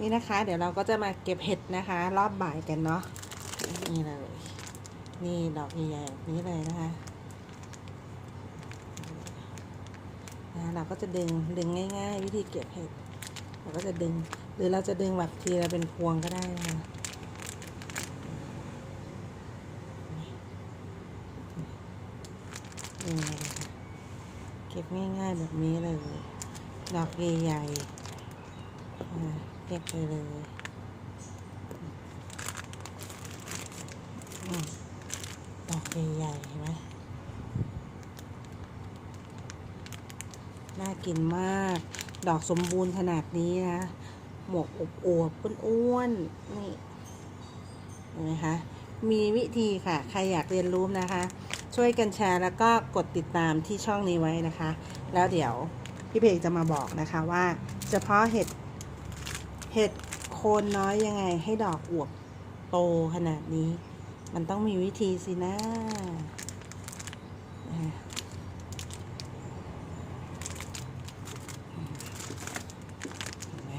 นี่นะคะ เดี๋ยวเราก็จะมาเก็บเห็ดนะคะ รอบบ่ายกันเนาะนี่เลยนี่ดอกใหญ่ๆแบบนี้เลยนะคะนะเราก็จะดึงดึงง่าย ๆ วิธีเก็บเห็ดเราก็จะดึง หรือเราจะดึงแบบทีละเป็นพวงก็ได้นะคะเลยค่ะเก็บง่ายๆแบบนี้เลย ดอกใหญ่ๆอ่า เก็บไปเลยอืมดอกใหญ่ๆเห็นไหมน่ากินมาก ดอกสมบูรณ์ขนาดนี้นะ หมวกอบอวบอ้วนๆนี่เห็นไหมคะ มีวิธีค่ะ ใครอยากเรียนรู้นะคะ ช่วยกันแชร์แล้วก็กดติดตามที่ช่องนี้ไว้นะคะ แล้วเดี๋ยวพี่เพกจะมาบอกนะคะว่า เฉพาะเห็ด เห็ดโคนน้อยยังไงให้ดอกอวบโตขนาดนี้ มันต้องมีวิธีสินะอ่าเห็นไหม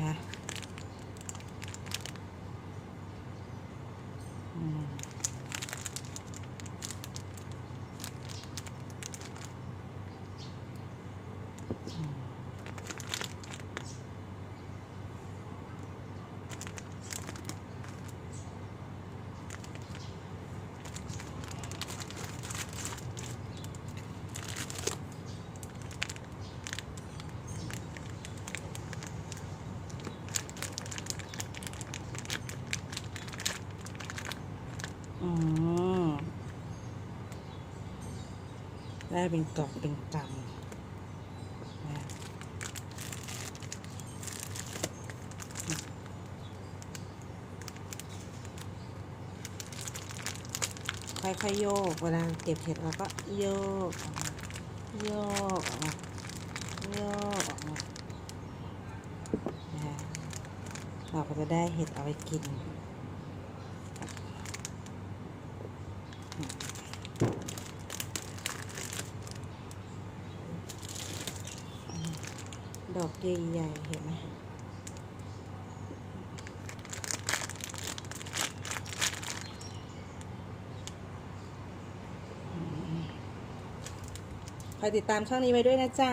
อืมได้เป็นกล่องเป็นกำนะค่อยๆโยก เวลาเก็บเห็ดเราก็โยก โยกออกมาโยกออกมาเราก็จะได้เห็ดเอาไว้กิน ดอกใหญ่ๆเห็นไหมคอยติดตามช่องนี้ไว้ด้วยนะจ๊ะ